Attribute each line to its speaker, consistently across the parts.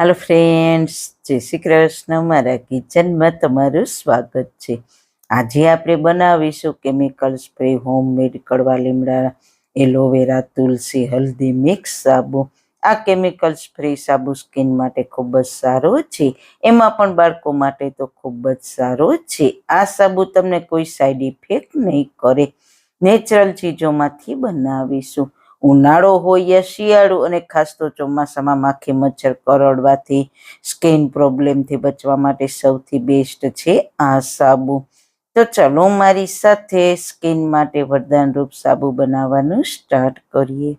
Speaker 1: હાલો friends જય શ્રી કૃષ્ણ. મારા કિચનમાં તમારું સ્વાગત છે. આજે આપણે બનાવીશું કેમિકલ સ્પ્રે હોમમેડ કડવા લીમડા એલોવેરા તુલસી, હલ્દી મિક્સ સાબુ આ કેમિકલ્સ ફ્રી સાબુ સ્કિન માટે ખૂબ જ સારો છે. એમાં પણ બાળકો માટે તો ખૂબ જ સારો છે. આ સાબુ તમને કોઈ સાઈડ ઇફેક્ટ નહીં કરે. નેચરલ ચીજોમાંથી બનાવીશું. ઉનાળો હોય યા શિયાળો અને ખાસ તો ચોમાસામાં માખી મચ્છર કરડવાથી સ્કિન પ્રોબ્લેમથી બચવા માટે સૌથી બેસ્ટ છે આ સાબુ. તો ચલો મારી સાથે સ્કિન માટે વરદાનરૂપ સાબુ બનાવવાનું સ્ટાર્ટ કરીએ.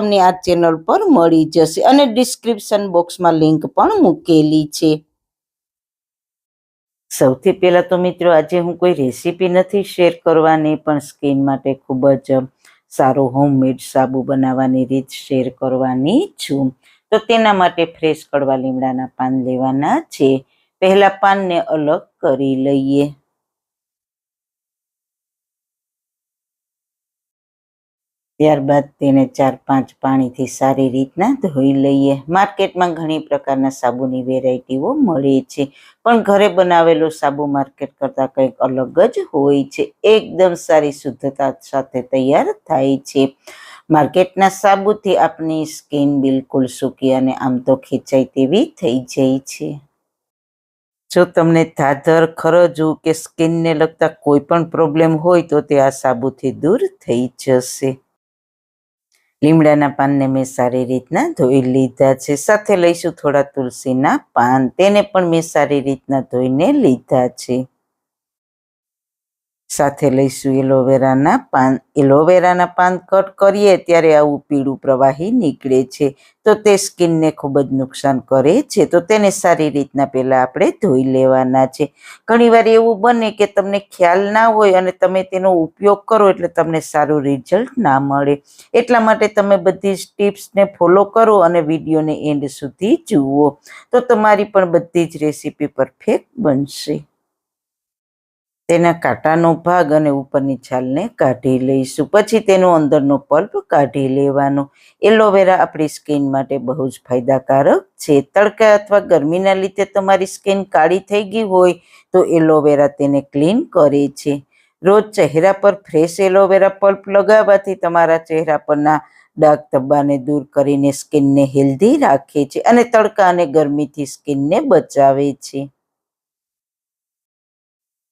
Speaker 1: તમને આ ચેનલ પર મળી જશે અને ડિસ્ક્રિપ્શન બોક્સમાં લિંક પણ મૂકેલી છે. સૌથી પહેલાં તો મિત્રો આજે હું કોઈ રેસીપી નથી શેર કરવાની, પણ સ્કિન માટે ખૂબ જ સારો હોમમેડ સાબુ બનાવવાની રીત શેર કરવાની છું. તો તેના માટે ફ્રેશ કડવા લીમડાના પાન લેવાના છે. પહેલા પાનને અલગ કરી લઈએ. ત્યારબાદ તેને ચાર પાંચ પાણીથી સારી રીતના ધોઈ લઈએ. માર્કેટમાં ઘણી પ્રકારના સાબુની વેરાયટીઓ મળે છે, પણ ઘરે બનાવેલો સાબુ માર્કેટ કરતાં કંઈક અલગ જ હોય છે. એકદમ સારી શુદ્ધતા સાથે તૈયાર થાય છે. માર્કેટના સાબુથી આપની સ્કિન બિલકુલ સૂકી અને આમ તો ખેંચાય તેવી થઈ જાય છે. જો તમને ધાધર ખરજવું કે સ્કિનને લગતા કોઈ પણ પ્રોબ્લેમ હોય તો તે આ સાબુથી દૂર થઈ જશે. લીમડાના પાનને મેં સારી રીતના ધોઈ લીધા છે. સાથે લઈશું થોડા તુલસીના પાન. તેને પણ મેં સારી રીતના ધોઈને લીધા છે. સાથે લઈશું એલોવેરાના પાન એલોવેરાના પાન કટ કરીએ ત્યારે આવું પીળું પ્રવાહી નીકળે છે. તો તે સ્કિનને ખૂબ જ નુકસાન કરે છે. તો તેને સારી રીતના પહેલાં આપણે ધોઈ લેવાના છે. ઘણીવાર એવું બને કે તમને ખ્યાલ ના હોય અને તમે તેનો ઉપયોગ કરો એટલે તમને સારું રિઝલ્ટ ના મળે. એટલા માટે તમે બધી જ ટિપ્સને ફોલો કરો અને વિડીયોને એન્ડ સુધી જુઓ. તો તમારી પણ બધી જ રેસીપી પરફેક્ટ બનશે. તેના કાંટાનો ભાગ અને ઉપરની છાલને કાઢી લઈશું. પછી તેનો અંદરનો પલ્પ કાઢી લેવાનો. એલોવેરા આપણી સ્કિન માટે બહુ જ ફાયદાકારક છે. તડકા અથવા ગરમીના લીધે તમારી સ્કિન કાળી થઈ ગઈ હોય તો એલોવેરા તેને ક્લીન કરે છે. રોજ ચહેરા પર ફ્રેશ એલોવેરા પલ્પ લગાવવાથી તમારા ચહેરા પરના ડાઘ ધબ્બાને દૂર કરીને સ્કિનને હેલ્ધી રાખે છે અને તડકા અને ગરમીથી સ્કિનને બચાવે છે.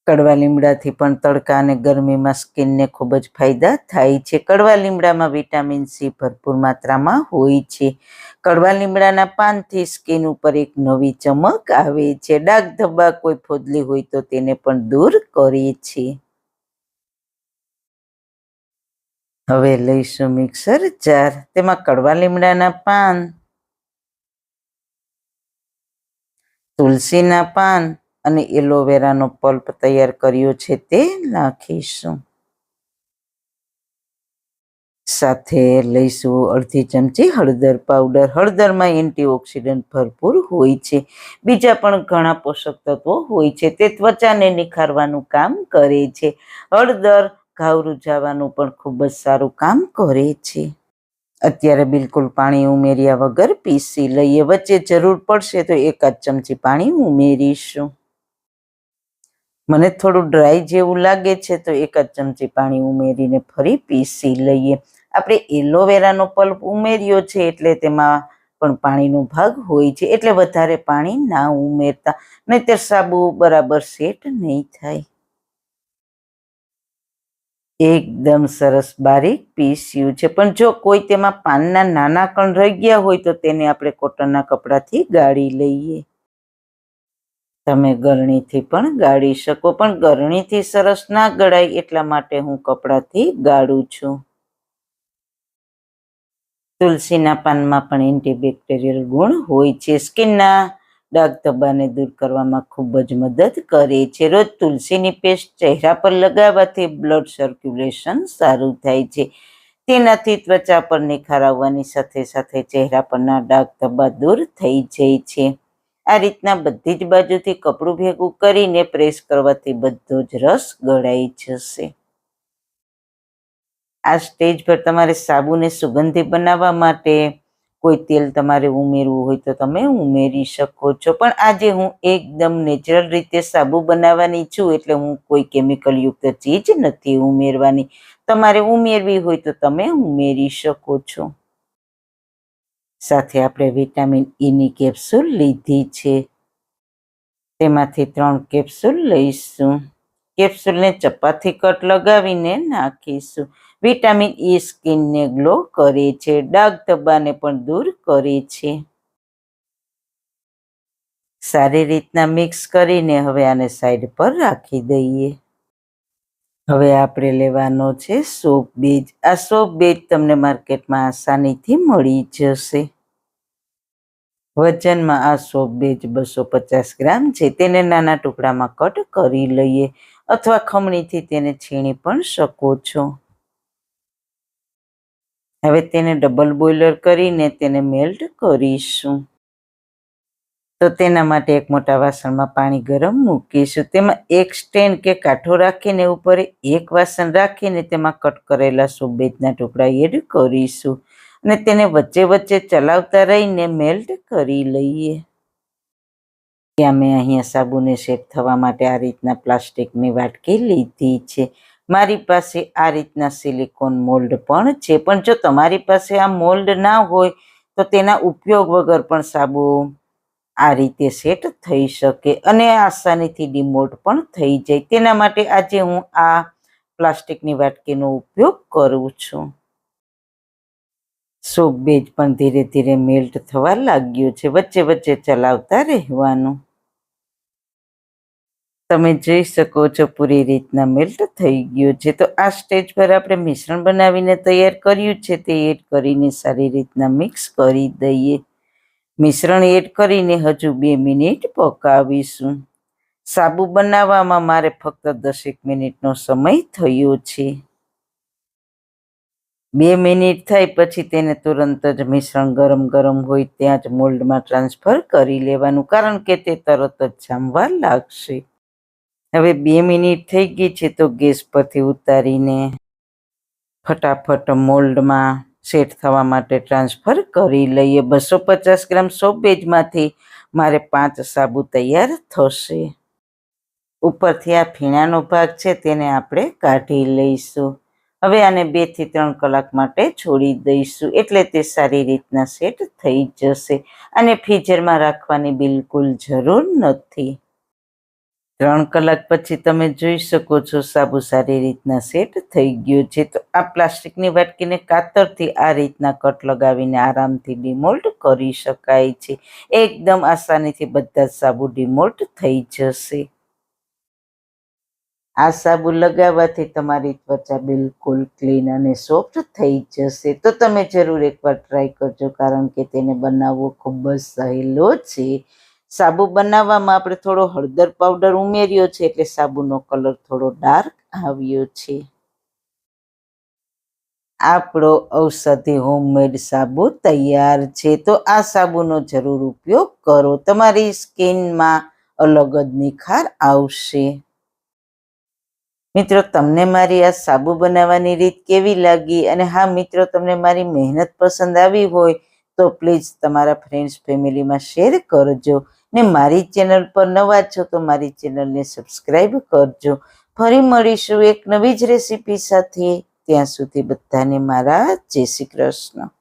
Speaker 1: કડવા લીમડાથી પણ તડકા અને ગરમીમાં સ્કિનને ખૂબ જ ફાયદા થાય છે. કડવા લીમડામાં વિટામિન સી ભરપૂર માત્રામાં હોય છે. કડવા લીમડાના પાનથી સ્કિન ઉપર એક નવી ચમક આવે છે. ડાઘ ધબ્બા કોઈ ફોદલી હોય તો તેને પણ દૂર કરે છે. હવે લઈશું મિક્સર જાર. તેમાં કડવા લીમડાના પાન, તુલસીના પાન અને એલોવેરાનો પલ્પ તૈયાર કર્યો છે તે નાખીશું. સાથે લઈશું અડધી ચમચી હળદર પાવડર. હળદરમાં એન્ટીઓક્સિડન્ટ ભરપૂર હોય છે. બીજા પણ ઘણા પોષક તત્વો હોય છે. તે ત્વચાને નિખારવાનું કામ કરે છે. હળદર ઘાવ રૂજાવાનું પણ ખૂબ જ સારું કામ કરે છે. અત્યારે બિલકુલ પાણી ઉમેર્યા વગર પીસી લઈએ. વચ્ચે જરૂર પડશે તો એકાદ ચમચી પાણી ઉમેરીશું. મને થોડું ડ્રાય જેવું લાગે છે, તો એક જ ચમચી પાણી ઉમેરીને ફરી પીસી લઈએ. આપણે એલોવેરાનો પલ્પ ઉમેર્યો છે, એટલે તેમાં પણ પાણીનો ભાગ હોય છે, એટલે વધારે પાણી ના ઉમેરતા, નહીતર સાબુ બરાબર સેટ નહીં થાય. એકદમ સરસ બારીક પીસ્યું છે, પણ જો કોઈ તેમાં પાનના નાના કણ રહી ગયા હોય, તો તેને આપણે કોટનના કપડાથી ગાળી લઈએ. તમે ગરણીથી પણ ગાળી શકો, પણ ગરણીથી સરસ ના ગળાય એટલા માટે હું કપડાથી ગાળું છું. તુલસીના પાનમાં પણ એન્ટીબેક્ટેરિયલ ગુણ હોય છે. સ્કિનના ડાઘ ધબ્બાને દૂર કરવામાં ખૂબ જ મદદ કરે છે. રોજ તુલસીની પેસ્ટ ચહેરા પર લગાવવાથી બ્લડ સર્ક્યુલેશન સારું થાય છે. તેનાથી ત્વચા પર નિખાર આવવાની સાથે સાથે ચહેરા પરના ડાઘ ધબ્બા દૂર થઈ જાય છે. આ રીતના બધી જ બાજુથી કપડું ભેગું કરીને પ્રેસ કરવાથી બધો જ રસ ગળાઈ જશે. આ સ્ટેજ પર તમારે સાબુને સુગંધી બનાવવા માટે કોઈ તેલ તમારે ઉમેરવું હોય તો તમે ઉમેરી શકો છો. પણ આજે હું એકદમ નેચરલ રીતે સાબુ બનાવવાની છું એટલે હું કોઈ કેમિકલયુક્ત ચીજ નથી ઉમેરવાની. તમારે ઉમેરવી હોય તો તમે ઉમેરી શકો છો. સાથે આપણે વિટામિન ઈની કેપ્સ્યુલ લીધી છે. તેમાંથી ત્રણ કેપ્સ્યુલ લઈશું. કેપ્સ્યુલને ચપાતી કટ લગાવીને નાખીશું. વિટામિન ઈ સ્કિનને ગ્લો કરે છે, ડાઘ ધબ્બાને પણ દૂર કરે છે. સારી રીતના મિક્સ કરીને હવે આને સાઈડ પર રાખી દઈએ. હવે આપણે લેવાનો છે સોપ બીજ. આ સોપ બીજ તમને માર્કેટમાં આસાનીથી મળી જશે. વજનમાં આ સોપ બીજ બસો પચાસ ગ્રામ છે. તેને નાના ટુકડામાં કટ કરી લઈએ અથવા ખમણીથી તેને છીણી પણ શકો છો. હવે તેને ડબલ બોઇલર કરીને તેને મેલ્ટ કરીશું. તો તેના માટે એક મોટા વાસણમાં પાણી ગરમ મૂકીશું. તેમાં એક સ્ટેન્ડ કે કાંઠો રાખીને ઉપર એક વાસણ રાખીને તેમાં કટ કરેલા સુબેજના ટુકડા એડ કરીશું અને તેને વચ્ચે વચ્ચે ચલાવતા રહીને મેલ્ટ કરી લઈએ. ત્યાં મેં અહીંયા સાબુને શેપ થવા માટે આ રીતના પ્લાસ્ટિકની વાટકી લીધી છે. મારી પાસે આ રીતના સિલિકોન મોલ્ડ પણ છે. પણ જો તમારી પાસે આ મોલ્ડ ના હોય તો તેના ઉપયોગ વગર પણ સાબુ આ રીતે સેટ થઈ શકે અને આસાનીથી ડિમોટ પણ થઈ જાય. તેના માટે આજે હું આ પ્લાસ્ટિકની વાટકીનો ઉપયોગ કરું છું. સોપ બેજ પણ ધીરે ધીરે મેલ્ટ થવા લાગ્યું છે. વચ્ચે વચ્ચે ચલાવતા રહેવાનું. તમે જોઈ શકો છો પૂરી રીતના મેલ્ટ થઈ ગયું છે. તો આ સ્ટેજ પર આપણે મિશ્રણ બનાવીને તૈયાર કર્યું છે. તે એડ કરીને સારી રીતના મિક્સ કરી દઈએ. મિશ્રણ એડ કરીને હજુ બે મિનિટ પકાવીશું. સાબુ બનાવવામાં મારે ફક્ત દસેક મિનિટનો સમય થયો છે. બે મિનિટ થાય પછી તેને તુરંત જ મિશ્રણ ગરમ ગરમ હોય ત્યાં જ મોલ્ડમાં ટ્રાન્સફર કરી લેવાનું, કારણ કે તે તરત જ જામવા લાગશે. હવે બે મિનિટ થઈ ગઈ છે તો ગેસ પરથી ઉતારીને ફટાફટ મોલ્ડમાં સેટ થવા માટે ટ્રાન્સફર કરી લઈએ. બસો પચાસ ગ્રામ સોપ બેજમાંથી મારે પાંચ સાબુ તૈયાર થશે. ઉપરથી આ ફીણાનો ભાગ છે તેને આપણે કાઢી લઈશું. હવે આને બેથી ત્રણ કલાક માટે છોડી દઈશું. એટલે તે સારી રીતના સેટ થઈ જશે. અને ફ્રીઝરમાં રાખવાની બિલકુલ જરૂર નથી. ત્રણ કલાક પછી તમે જોઈ શકો છો સાબુ સારી રીતના સેટ થઈ ગયો છે. તો આ પ્લાસ્ટિકની વાટકીને કાતરથી આ રીતના કટ લગાવીને આરામથી ડિમોલ્ટ કરી શકાય છે. એકદમ આસાનીથી બધા જ સાબુ ડિમોલ્ટ થઈ જશે. આ સાબુ લગાવવાથી તમારી ત્વચા બિલકુલ ક્લીન અને સોફ્ટ થઈ જશે. તો તમે જરૂર એકવાર ટ્રાય કરજો, કારણ કે તેને બનાવવો ખૂબ જ સહેલો છે. સાબુ બનાવવામાં આપણે થોડો હળદર પાવડર ઉમેર્યો છે એટલે સાબુનો કલર થોડો ડાર્ક આવ્યો છે. આપણો ઔષધિ હોમમેડ સાબુ તૈયાર છે. તો આ સાબુનો જરૂર ઉપયોગ કરો. તમારી સ્કિનમાં અલગ જ નિખાર આવશે. મિત્રો, તમને મારી આ સાબુ બનાવવાની રીત કેવી લાગી? અને હા, મિત્રો, તમને મારી મહેનત પસંદ આવી હોય તો પ્લીઝ તમારા ફ્રેન્ડ્સ ફેમિલીમાં શેર કરજો. ને મારી ચેનલ પર નવા છો તો મારી ચેનલને સબસ્ક્રાઈબ કરજો. ફરી મળીશું એક નવી જ રેસીપી સાથે. ત્યાં સુધી બધાને મારા જય શ્રી કૃષ્ણ.